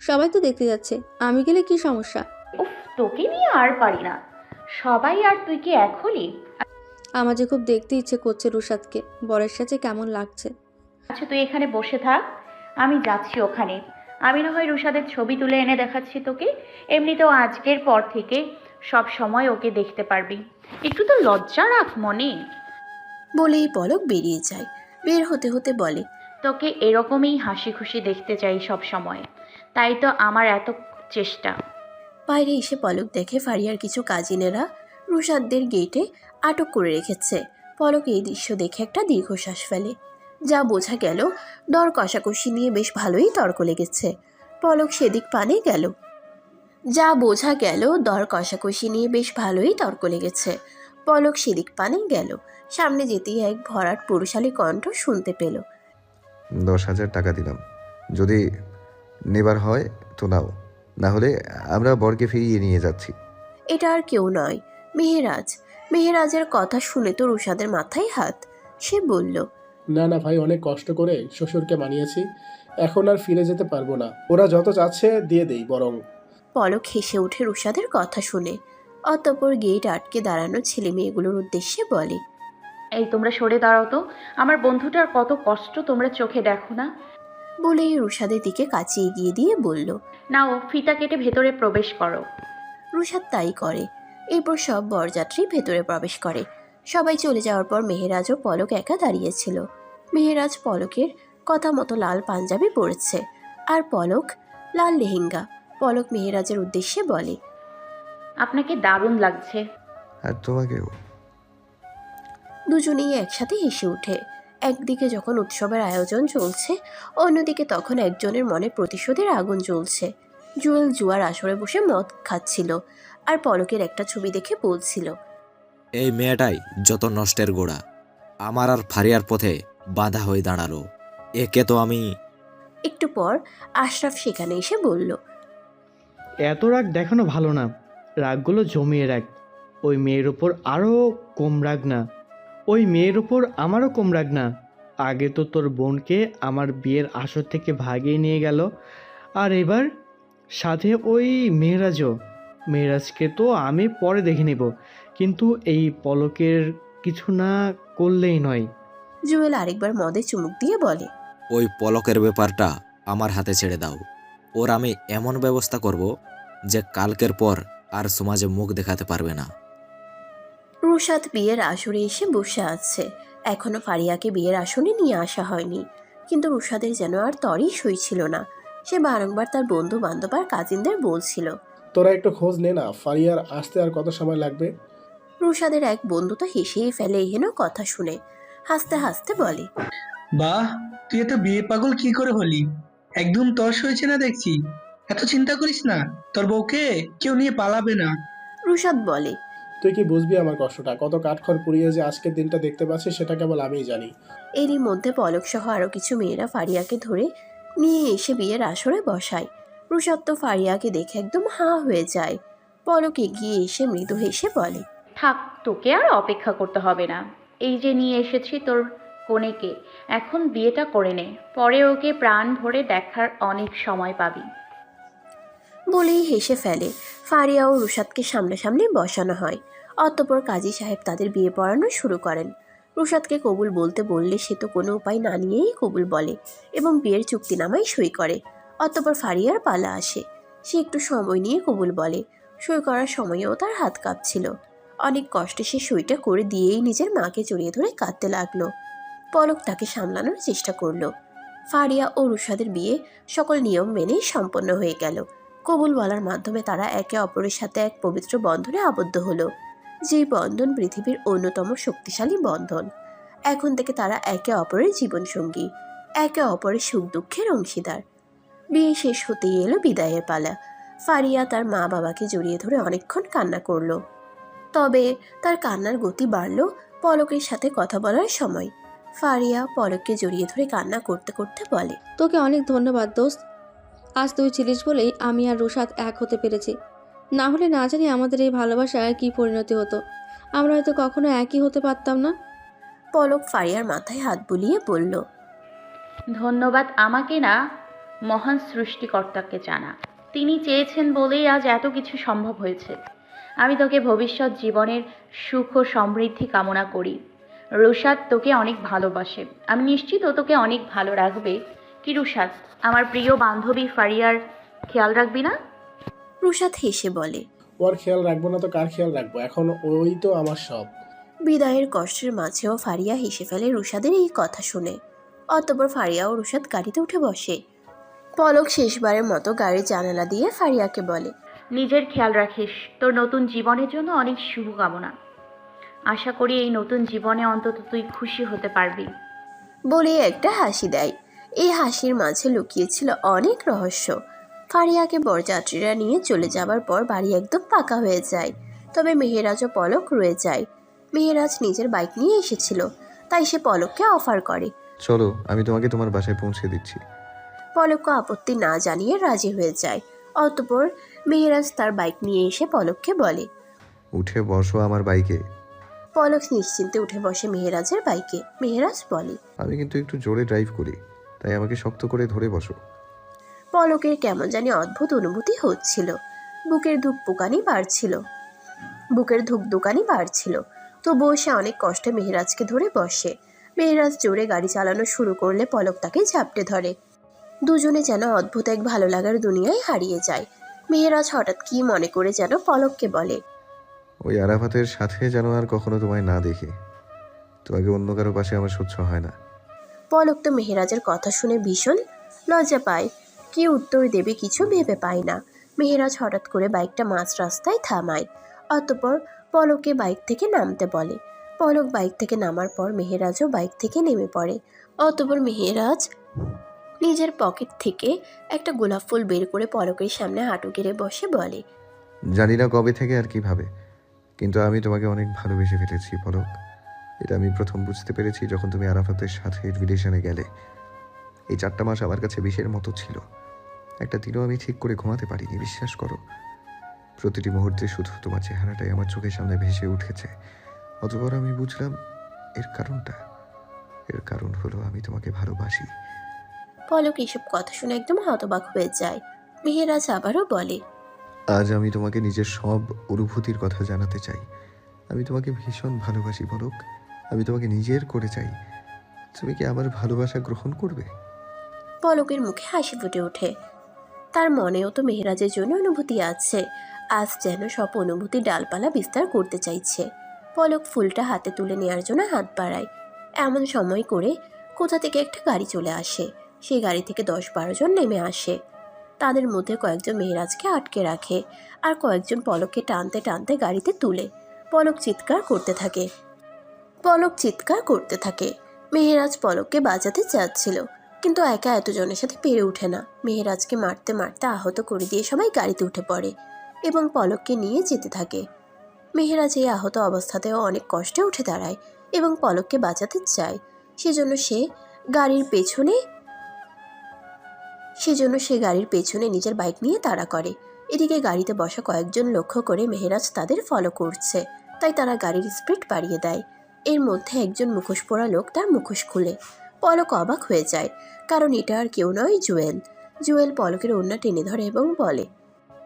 সবাই তো দেখতে যাচ্ছে। আমি গেলে কি সমস্যা? উফ তোকে নিয়ে আর পারি না। সবাই আর তুই কি এক হলি? আমার যে খুব দেখতে ইচ্ছে করছে রুশাদকে। বরের সাথে কেমন লাগছে? আচ্ছা তুই এখানে বসে থাক। আমি যাচ্ছি ওখানে। আমি না হয় রুষাদের ছবি তুলে এনে দেখাচ্ছি তোকে। এমনিতেও আজকের পর থেকে সব সময় ওকে দেখতে পারবি। একটু তো লজ্জা রাখ মনে। বলেই পলক বেরিয়ে যায়। বের হতে হতে বলে তোকে এরকমই হাসি খুশি দেখতে চাই সব সময়। তাই তো আমার এত চেষ্টা। বাইরে এসে পলক দেখে ফারিয়ার কিছু কাজিনেরা রুশাদদের গেটে আটক করে রেখেছে। পলক এই দৃশ্য দেখে একটা দীর্ঘশ্বাস ফেলে। যা বোঝা গেল, দর কষাকষি নিয়ে বেশ ভালোই তর্ক লেগেছে। পলক সেদিক পানে গেল। যা বোঝা গেল, দর কষাকষি নিয়ে বেশ ভালোই তর্ক লেগেছে। পলক সেদিক পানে গেল। সামনে যেতেই এক ভরাট পুরুষালী কণ্ঠ শুনতে পেল। দশ হাজার টাকা দিলাম। যদি নেবার হয় তো নাও। না হলে আমরা বরকে ফিরিয়ে নিয়ে যাচ্ছি। এটা আর কেউ নয় মেহেরাজ। মেহেরাজের কথা শুনে তো রুশাদের মাথায় হাত। সে বলল না না ভাই অনেক কষ্ট করে শ্বশুরকে মানিয়েছি এখন আর ফিরে যেতে পারব না। ওরা যত চাচ্ছে দিয়ে দেই বরং। পলক হেসে উঠে রুশাদের কথা শুনে। অতঃপর গেট আটকে দাঁড়ানো ছেলে মেয়েগুলোর উদ্দেশ্যে বলে এই তোমরা সরে দাঁড়াও তো। আমার বন্ধুটার কত কষ্ট তোমরা চোখে দেখো না। বলেই রুশাদের দিকে কাছে এগিয়ে দিয়ে বলল নাও ফিতা কেটে ভেতরে প্রবেশ করো। রুশাদ তাই করে। এরপর সব বরযাত্রী ভেতরে প্রবেশ করে। সবাই চলে যাওয়ার পর মেহেরাজ ও পলক একা দাঁড়িয়েছিল মেহেরাজ পলকের কথা মতো লাল পাঞ্জাবি পরেছে আর পলক লাল লেহেঙ্গা। পলক মেহেরাজের উদ্দেশ্যে বলে আপনাকে দারুণ লাগছে। আর তোমাকেও? দুজনেই একসাথে হেসে ওঠে। একদিকে যখন উৎসবের আয়োজন চলছে অন্যদিকে তখন একজনের মনে প্রতিশোধের আগুন জ্বলছে। জুয়েল জুয়ার আসরে বসে মদ খাচ্ছিল আর পলকের একটা ছবি দেখে বলছিল এই মেয়েটাই যত নষ্টের গোড়া। আমার আর ফারিয়ার পথে বাধা হয়ে দাঁড়াল। একে তো আমি একটু পর আশরাফ সেখানে এসে বলল এত রাগ দেখানো ভালো না। রাগগুলো জমিয়ে রাখ। ওই মেয়ের ওপর আরও কম রাগ না। ওই মেয়ের ওপর আমারও কম রাগ না। আগে তো তোর বোনকে আমার বিয়ের আসর থেকে ভাগিয়ে নিয়ে গেল আর এবার সাথে ওই মেয়েরাজও। মেয়েরাজকে তো আমি পরে দেখে নেব কিন্তু এই পলকের কিছু না করলেই নয়। জুয়েল আরেকবার মদে চুমুক দিয়ে বলে ওই পলকের ব্যাপারটা আমার হাতে ছেড়ে দাও। ওর আমি এমন ব্যবস্থা করব যে কালকের পর আর সমাজে মুখ দেখাতে পারবে না। রুশাদ বিয়ের আসরে এসে বসে আছে। এখনও ফারিয়াকে বিয়ের আসনে নিয়ে আসা হয়নি। কিন্তু রুশাদের যেন আর তরই সইছিল না। সে বারংবার তার বন্ধু বান্ধব আর কাজিনদের বলছিল তোরা একটু খোঁজ নে না ফারিয়ার আসতে আর কত সময় লাগবে? রুশাদের এক বন্ধু তো হেসেই ফেলে এহেন কথা শুনে। হাসতে হাসতে বলে বাহ তুই এত বিয়ে পাগল কি করে হলি? একদম তর্স হয়েছে না দেখছি। এত চিন্তা করিস না তোর বউকে কেউ নিয়ে পালাবে না। রুশাদ বলে তুই কি বুঝবি আমার কষ্টটা? কত কাঠখড় পুড়িয়ে যে আজকের দিনটা দেখতে পাচ্ছি সেটা কেবল আমিই জানি। এরই মধ্যে পলক সহ আরও কিছু মেয়েরা ফারিয়াকে ধরে নিয়ে এসে বিয়ের আসরে বসায়। রুশাদ তো ফারিয়াকে দেখে একদম হাঁ হয়ে যায়। পলক এগিয়ে এসে মৃদু হেসে বলে থাক তোকে আর অপেক্ষা করতে হবে না। এই যে নিয়ে এসেছি তোর কনেকে এখন বিয়েটা করে নে। পরে ওকে প্রাণ ভরে দেখার অনেক সময় পাবি। বলেই হেসে ফেলে। ফারিয়া ও রুশাদকে সামনাসামনি বসানো হয়। অতঃপর কাজী সাহেব তাদের বিয়ে পড়ানো শুরু করেন। রুশাদকে কবুল বলতে বললে সে তো কোনো উপায় না নিয়েই কবুল বলে এবং বিয়ের চুক্তিনামায় সই করে। অতঃপর ফারিয়ার পালা আসে। সে একটু সময় নিয়ে কবুল বলে। সই করার সময়েও তার হাত কাঁপছিল। অনেক কষ্টে সে সইটা করে দিয়েই নিজের মাকে জড়িয়ে ধরে কাঁদতে লাগল। পলক তাকে সামলানোর চেষ্টা করল। ফারিয়া ও রুশাদের বিয়ে সকল নিয়ম মেনেই সম্পন্ন হয়ে গেল। কবুল বলার মাধ্যমে তারা একে অপরের সাথে এক পবিত্র বন্ধনে আবদ্ধ হলো। যেই বন্ধন পৃথিবীর অন্যতম শক্তিশালী বন্ধন। এখন থেকে তারা একে অপরের জীবনসঙ্গী, একে অপরের সুখ দুঃখের অংশীদার। বিয়ে শেষ হতেই এলো বিদায়ের পালা। ফারিয়া তার মা বাবাকে জড়িয়ে ধরে অনেকক্ষণ কান্না করল। তবে তার কান্নার গতি বাড়ল পলকের সাথে কথা বলার সময়। ফারিয়া পলককে জড়িয়ে ধরে কান্না করতে করতে বলে, তোকে অনেক ধন্যবাদ দোস্ত। আজ তুই ছিলিস বলেই আমি আর রুশাদ এক হতে পেরেছি। না হলে না জানি আমাদের এই ভালোবাসার কী পরিণতি হতো। আমরা হয়তো কখনো একই হতে পারতাম না। পলক ফারিয়ার মাথায় হাত বুলিয়ে বলল ধন্যবাদ আমাকে না মহান সৃষ্টিকর্তাকে জানা। তিনি চেয়েছেন বলেই আজ এত কিছু সম্ভব হয়েছে। আমি তোকে ভবিষ্যৎ জীবনের সুখ ও সমৃদ্ধি কামনা করি। রুশাদ তোকে অনেক ভালোবাসে। আমি নিশ্চিত ও তোকে অনেক ভালো রাখবে। কি রুশাদ আমার প্রিয় বান্ধবী ফারিয়ার খেয়াল রাখবি না? রুশাদ হেসে বলে ওর খেয়াল রাখব না তো কার খেয়াল রাখব? এখন ওই তো আমার সব। বিদায়ের কষ্টের মাঝেও ফারিয়া হেসে ফেলে রুশাদের এই কথা শুনে। অতপর ফারিয়া ও রুশাদ গাড়িতে উঠে বসে। পলক শেষবারের মতো গাড়ির জানালা দিয়ে ফারিয়াকে বলে নিজের খেয়াল রাখিস তোর নতুন জীবনের জন্য অনেক শুভকামনা। আশা করি এই নতুন জীবনে অন্তত তুই খুশি হতে পারবি। বলে একটা হাসি দেয়। এই হাসির মাঝে লুকিয়েছিল অনেক রহস্য। ফারিয়াকে বরযাত্রীরা নিয়ে চলে যাবার পর বাড়ি একদম পাকা হয়ে যায়। তবে মেহেরাজ ও পলক রয়ে যায়। মেহেরাজ নিজের বাইক নিয়ে এসেছিল তাই সে পলককে অফার করে। চলো আমি তোমাকে তোমার বাসায় পৌঁছে দিচ্ছি। পলককে আপত্তি না জানিয়ে রাজি হয়ে যায়। অতপর মেহেরাজ তার বাইক নিয়ে এসে পলককে বলে উঠে বসো আমার বাইকে। পলক নিশ্চিন্তে উঠে বসে মেহেরাজের বাইকে। মেহেরাজ বলে আমি কিন্তু একটু জোরে ড্রাইভ করি তাই আমাকে শক্ত করে ধরে বসো। পলকের কেমন জানি অদ্ভুত অনুভূতি হচ্ছিল। বুকের ধূপ পোকানি বাড়ছিল। বুকের ধূপ দোকানি বাড়ছিল। তবুও সে অনেক কষ্টে মেহেরাজকে ধরে বসে। মেহেরাজ জোরে গাড়ি চালানো শুরু করলে পলক তাকে ঝাপটে ধরে। দুজনে যেন অদ্ভুত এক ভালো লাগার দুনিয়ায় হারিয়ে যায়। মেহেরাজ হঠাৎ কি মনে করে যেন পলককে বলে ওই আরাফাতের সাথে যেন আর কখনো তোমায় না দেখি। তোমাকে অন্য কারও পাশে আমার সহ্য হয় না। পলক তো মেহেরাজের কথা শুনে ভীষণ লজ্জা পায়। কি উত্তর দেবে কিছু ভেবে পায় না। মেহেরাজ হঠাৎ করে বাইকটা মাঝ রাস্তায় থামায়। অতপর পলককে বাইক থেকে নামতে বলে। পলক বাইক থেকে নামার পর মেহেরাজও বাইক থেকে নেমে পড়ে। অতপর মেহেরাজ নিজের পকেট থেকে একটা গোলাপ ফুল বের করে পলকের সামনে হাঁটু গেড়ে বসে বলে, জানি না কবে থেকে আর কীভাবে, কিন্তু আমি তোমাকে অনেক ভালোবেসে ফেলেছি, পলক। এটা আমি প্রথম বুঝতে পেরেছি যখন তুমি আরাফাতের সাথে রিলেশনে গেলে। এই চারটা মাস আমার কাছে বিষের মতো ছিল। একটা দিনও আমি ঠিক করে ঘুমাতে পারিনি বিশ্বাস করো। প্রতিটি মুহূর্তে শুধু তোমার চেহারাটাই আমার চোখের সামনে ভেসে উঠেছে। অতপর আমি বুঝলাম এর কারণটা এর কারণ হলো আমি তোমাকে ভালোবাসি। পলক এসব কথা শুনে একদম হতবাক হয়ে যায়। মেহেরাজ আবারও বলে আজ আমি তোমাকে নিজের সব অনুভূতির কথা জানাতে চাই। আমি তোমাকে ভীষণ ভালোবাসি বলক আমি তোমাকে নিজের করে চাই। তুমি কি আমার ভালোবাসা গ্রহণ করবে? পলকের মুখে হাসি ফুটে ওঠে। তার মনেও তো মেহরাজের জন্য অনুভূতি আছে। আজ যেন সব অনুভূতি ডালপালা বিস্তার করতে চাইছে। পলক ফুলটা হাতে তুলে নেওয়ার জন্য হাত বাড়ায়। এমন সময় করে কোথা থেকে একটা গাড়ি চলে আসে। সেই গাড়ি থেকে দশ বারো জন নেমে আসে। তাদের মধ্যে কয়েকজন মেহেরাজকে আটকে রাখে আর কয়েকজন পলককে টানতে টানতে গাড়িতে তুলে। পলক চিৎকার করতে থাকে। পলক চিৎকার করতে থাকে। মেহেরাজ পলককে বাঁচাতে চাচ্ছিল। কিন্তু একা এতজনের সাথে পেরে ওঠে না। মেহেরাজকে মারতে মারতে আহত করে দিয়ে সবাই গাড়িতে উঠে পড়ে এবং পলককে নিয়ে যেতে থাকে। মেহেরাজ এই আহত অবস্থাতেও অনেক কষ্টে উঠে দাঁড়ায় এবং পলককে বাঁচাতে চায়। সেজন্য সে গাড়ির পেছনে সেজন্য সে গাড়ির পেছনে নিজের বাইক নিয়ে তাড়া করে। এদিকে গাড়িতে বসা কয়েকজন লক্ষ্য করে মেহেরাজ তাদের ফলো করছে। তাই তারা গাড়ির স্পিড বাড়িয়ে দেয়। এর মধ্যে একজন মুখোশ পরা লোক তার মুখোশ খুলে। পলক অবাক হয়ে যায়। কারণ এটা আর কেউ নয় জুয়েল। জুয়েল পলকের ওড়না টেনে ধরে এবং বলে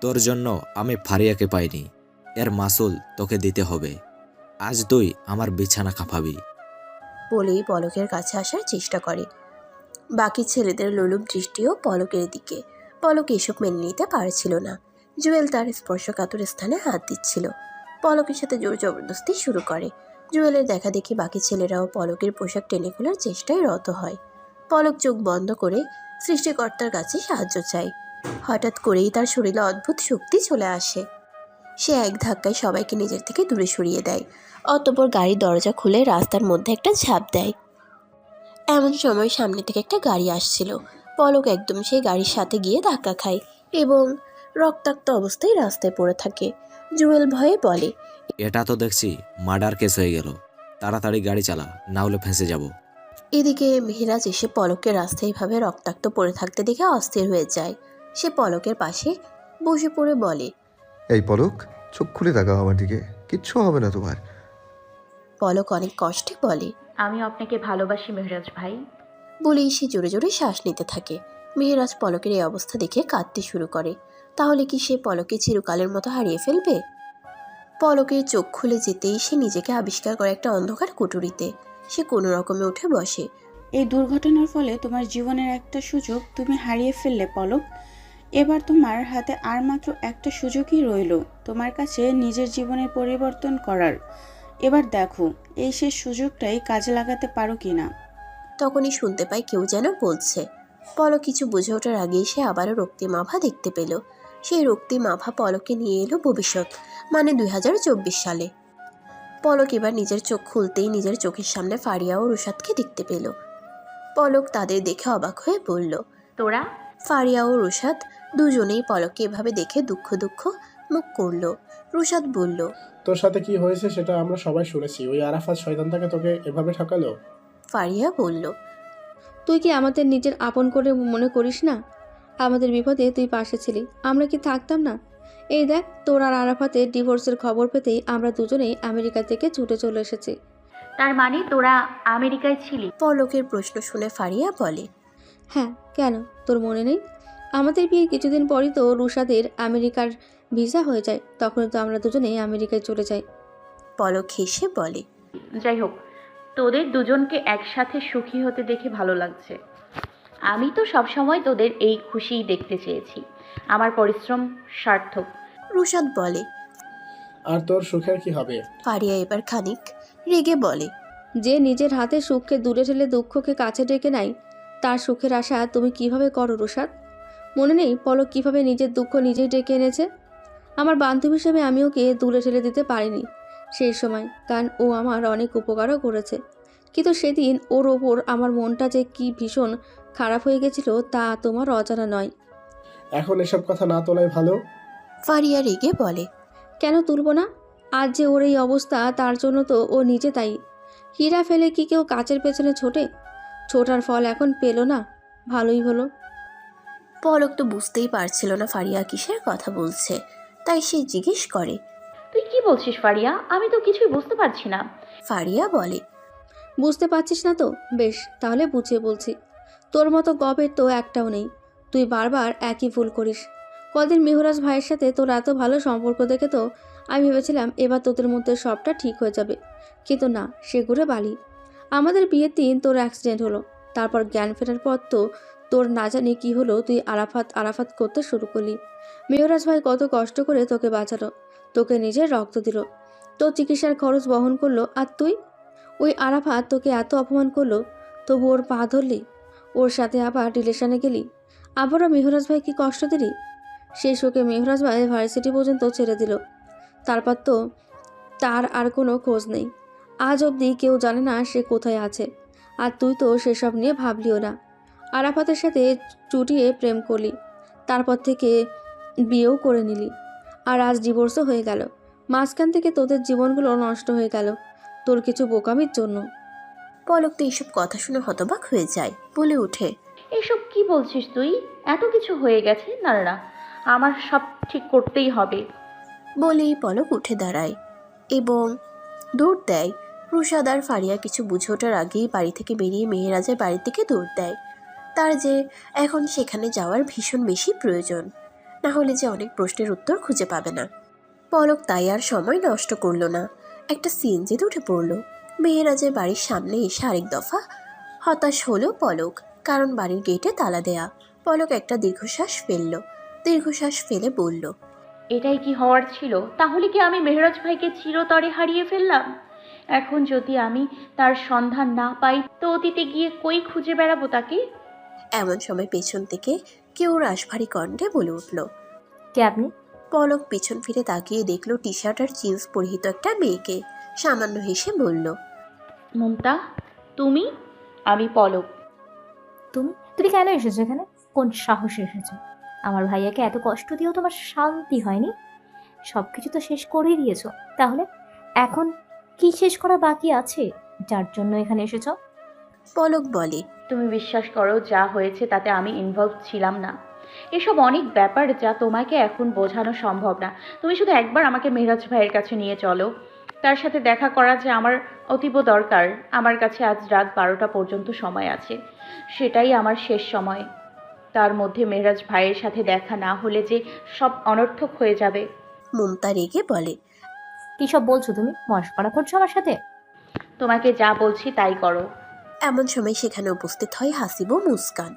তোর জন্য আমি ফারিয়াকে পাইনি। এর মাসুল তোকে দিতে হবে। আজ তুই আমার বিছানা কাঁপাবি বলেই পলকের কাছে আসার চেষ্টা করে। বাকি ছেলেদের লোলুপ দৃষ্টিও পলকের দিকে। পলক এসব মেনে নিতে পারছিল না। জুয়েল তার স্পর্শকাতর স্থানে হাত দিচ্ছিল। পলকের সাথে জোর জবরদস্তি শুরু করে। জুয়েলের দেখা দেখি বাকি ছেলেরাও পলকের পোশাক টেনে খোলার চেষ্টায় রত হয়। পলক চোখ বন্ধ করে সৃষ্টিকর্তার কাছে সাহায্য চায়। হঠাৎ করেই তার শরীরে অদ্ভুত শক্তি চলে আসে। সে এক ধাক্কায় সবাইকে নিজের থেকে দূরে সরিয়ে দেয়। অতপর গাড়ির দরজা খুলে রাস্তার মধ্যে একটা ঝাঁপ দেয়। এমন সময় সামনে থেকে একটা গাড়ি আসছিল। পলক একদম সেই গাড়ির সাথে গিয়ে ধাক্কা খায় এবং রক্তাক্ত অবস্থায় রাস্তায় পড়ে থাকে। জুয়েল ভয়ে বলে, এটা তো দেখছি, মার্ডার কেস হয়ে গেল। তাড়াতাড়ি গাড়ি চালা, না হলে ফেঁসে যাব। এদিকে মেহেরাজ এসে পলককে রাস্তায় ভাবে রক্তাক্ত পড়ে থাকতে দেখে অস্থির হয়ে যায়। সে পলকের পাশে বসে পড়ে বলে এই পলক চোখ খুলে তাকাও আমার দিকে। কিচ্ছু হবে না তোমার। পলক অনেক কষ্টে বলে আমি আপনাকে ভালোবাসি মেহরাজ ভাই। বলেই সে জোরে জোরে শ্বাস নিতে থাকে। মেহেরাজ পলকের এই অবস্থা দেখে কাঁদতে শুরু করে। তাহলে কি সে পলকে চিরকালের মতো হারিয়ে ফেলবে? পলকের চোখ খুলে যেতেই সে নিজেকে আবিষ্কার করে একটা অন্ধকার কুটুরিতে। সে কোনো রকমে উঠে বসে। এই দুর্ঘটনার ফলে তোমার জীবনের একটা সুযোগ তুমি হারিয়ে ফেললে পলক। এবার তোমার হাতে আর মাত্র একটা সুযোগই রইল তোমার কাছে নিজের জীবনের পরিবর্তন করার। এবার দেখো এই শেষ সুযোগটাই কাজে লাগাতে পারো কি না তখনই শুনতে পায় কেউ যেন বলছে। পলক কিছু বুঝে ওঠার আগেই সে আবারও রক্তিম আভা দেখতে পেল। সেই রক্তিম আভা পলককে নিয়ে এলো ভবিষ্যৎ মানে দুই হাজার চব্বিশ সালে। পলক এবার নিজের চোখ খুলতেই নিজের চোখের সামনে ফারিয়া ও রুশাদকে দেখতে পেল। পলক তাদের দেখে অবাক হয়ে বলল তোরা? ফারিয়া ও রুশাদ দুজনেই পলককে এভাবে দেখে দুঃখ দুঃখ মুখ করল। রুশাদ বলল তোর সাথে কি হয়েছে সেটা আমরা সবাই শুনেছি। ওই আরাফাত শয়তানটাকে তোকে এভাবে ঠকালো? ফারিয়া বলল তুই কি আমাদের নিজের আপন করে মনে করিস না? আমাদের বিপদে তুই পাশে ছিলি। আমরা কি থাকতাম না? এই দেখ তোর আর আরাফাতের ডিভোর্সের খবর পেতেই আমরা দুজনেই আমেরিকা থেকে ছুটে চলে এসেছি। তার মানে তোরা আমেরিকায় ছিলি? পলকের প্রশ্ন শুনে ফারিয়া বলে হ্যাঁ কেন? তোর মনে নেই? আমাদের বিয়ের কিছুদিন পরই তো রুশাদের আমেরিকার ভিসা হয়ে যায় তখন তো আমরা দুজনেই আমেরিকায় চলে যাই। পলক হেসে বলে যাই হোক তোদের দুজনকে একসাথে সুখী হতে দেখে ভালো লাগছে। আমি তো সবসময় তোদের এই খুশিই দেখতে চেয়েছি। আমার পরিশ্রম সার্থক। রুশাদ বলে। আর তোর সুখের কি হবে? ফারিয়া এবার খানিক রেগে বলে। যে নিজের হাতে সুখকে দূরে ঠেলে দুঃখকে কাছে ডেকে নেয় তার সুখের আশা তুমি কীভাবে করো রুশাদ? মনে নেই পলক কীভাবে নিজের দুঃখ নিজেই ডেকে এনেছে? আমার বান্ধবী হিসেবে আমি ওকে দূরে ঠেলে দিতে পারিনি সেই সময় কারণ ও আমার অনেক উপকারও করেছে। কিন্তু সেদিন ওর ওপর আমার মনটা যে কি ভীষণ খারাপ হয়ে গেছিল তা তোমার অজানা নয়। এখন এসব কথা না তোলাই ভালো? ফারিয়া রেগে বলে কেন তুলব না? আজ যে ওর এই অবস্থা তার জন্য তো ও নিজে তাই। হীরা ফেলে কি কেউ কাচের পেছনে ছোটে? ছোটার ফল এখন পেল না ভালোই হলো। পলক তো বুঝতেই পারছিল না ফারিয়া কিসের কথা বলছে তাই সে জিজ্ঞেস করে তুই কি বলছিস ফারিয়া? আমি তো কিছুই বুঝতে পারছি না। ফারিয়া বলে বুঝতে পারছিস না তো? বেশ তাহলে বুঝিয়ে বলছি। তোর মতো গবের তো একটাও নেই। তুই বারবার একই ভুল করিস। কদিন মেহরাজ ভাইয়ের সাথে তোর এত ভালো সম্পর্ক দেখে তো আমি ভেবেছিলাম এবার তোদের মধ্যে সবটা ঠিক হয়ে যাবে। কিন্তু না, সে ঘুরে বালি। আমাদের বিয়ের দিন তোর অ্যাক্সিডেন্ট হলো। তারপর জ্ঞান ফেরার পর তো তোর না জানি কী হলো, তুই আরাফাত আরাফাত করতে শুরু করলি। মেহরাজ ভাই কত কষ্ট করে তোকে বাঁচালো, তোকে নিজের রক্ত দিল। তোর চিকিৎসার খরচ বহন করল, আর তুই? ওই আরাফাত তোকে এত অপমান করল, তবু ওর পা ধরলি? ওর সাথে আবার রিলেশনে গেলি? আবারও মেহরাজ ভাই কি কষ্ট দিলি? সেই শোকে মেহরাজ ভাই ভার্সিটি পর্যন্ত ছেড়ে দিল। তারপর তো তার আর কোনো খোঁজ নেই। আজ অবধি কেউ জানে না সে কোথায় আছে। আর তুই তো সেসব নিয়ে ভাবলিও না। আরাফাতের সাথে চুটিয়ে প্রেম করলি। তারপর থেকে বিয়েও করে নিলি। আর আজ ডিভোর্সও হয়ে গেল। মাঝখান থেকে তোদের জীবনগুলো নষ্ট হয়ে গেল। তোর কিছু বোকামির জন্য। পলক তো এইসব কথা শুনে হতবাক হয়ে যায় বলে ওঠে। এসব কি বলছিস তুই? এত কিছু হয়ে গেছে না না আমার সব ঠিক করতেই হবে। বলেই পলক উঠে দাঁড়ায় এবং দৌড় দেয়। রুশাদ আর ফারিয়া কিছু বুঝে ওঠার আগেই বাড়ি থেকে বেরিয়ে মেহেরাজের বাড়ির দিকে দৌড় দেয়। তার যে এখন সেখানে যাওয়ার ভীষণ বেশি প্রয়োজন, না হলে যে অনেক প্রশ্নের উত্তর খুঁজে পাবে না। পলক তাই আর সময় নষ্ট করল না। একটা সিএনজিতে উঠে পড়ল। মেহেরাজের বাড়ির সামনে এসে আরেক দফা হতাশ হলো পলক, কারণ বাড়ির গেটে তালা দেয়া। পলক একটা দীর্ঘশ্বাস ফেলল। দীর্ঘশ্বাস ফেলে বলল এটাই কি হওয়ার ছিল? তাহলে কি আমি মেহরাজ ভাইকে চিরতরে হারিয়ে ফেললাম? এখন যদি আমি তার সন্ধান না পাই তো অতীতে গিয়ে কই খুঁজে বেড়াবো তাকে? এমন সময় পেছন থেকে কেউ রাশভারী কণ্ঠে বলে উঠল কে আপনি? পলক পিছন ফিরে তাকিয়ে দেখল টি শার্ট আর জিন্স পরিহিত একটা মেয়েকে। সামান্য হেসে বলল মমতা তুমি? আমি পলক। তুমি? তুমি কেন এসেছ এখানে? কোন সাহসে এসেছ? আমার ভাইয়াকে এত কষ্ট দিয়েও তোমার শান্তি হয়নি? সব কিছু তো শেষ করেই দিয়েছ। তাহলে এখন কি শেষ করা বাকি আছে যার জন্য এখানে এসেছ? পলক বলে, তুমি বিশ্বাস করো, যা হয়েছে তাতে আমি ইনভলভ ছিলাম না। এসব অনেক ব্যাপার যা তোমাকে এখন বোঝানো সম্ভব না। তুমি শুধু একবার আমাকে মেহরাজ ভাইয়ের কাছে নিয়ে চলো। তার সাথে দেখা করা যে আমার অতীব দরকার। আমার কাছে আজ রাত বারোটা পর্যন্ত সময় আছে। সেটাই আমার শেষ সময়। তার মধ্যে মেহরাজ ভাইয়ের সাথে দেখা না হলে যে সব অনর্থক হয়ে যাবে। মমতা রেগে বলে কি সব বলছো তুমি? মস্করা করছ আমার সাথে? তোমাকে যা বলছি তাই করো। এমন সময় সেখানে উপস্থিত হয় হাসিব ও মুস্কান।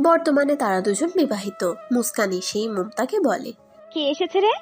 বর্তমানে তারা দুজন বিবাহিত। মুস্কান এসেই মমতাকে বলে কে এসেছে রে?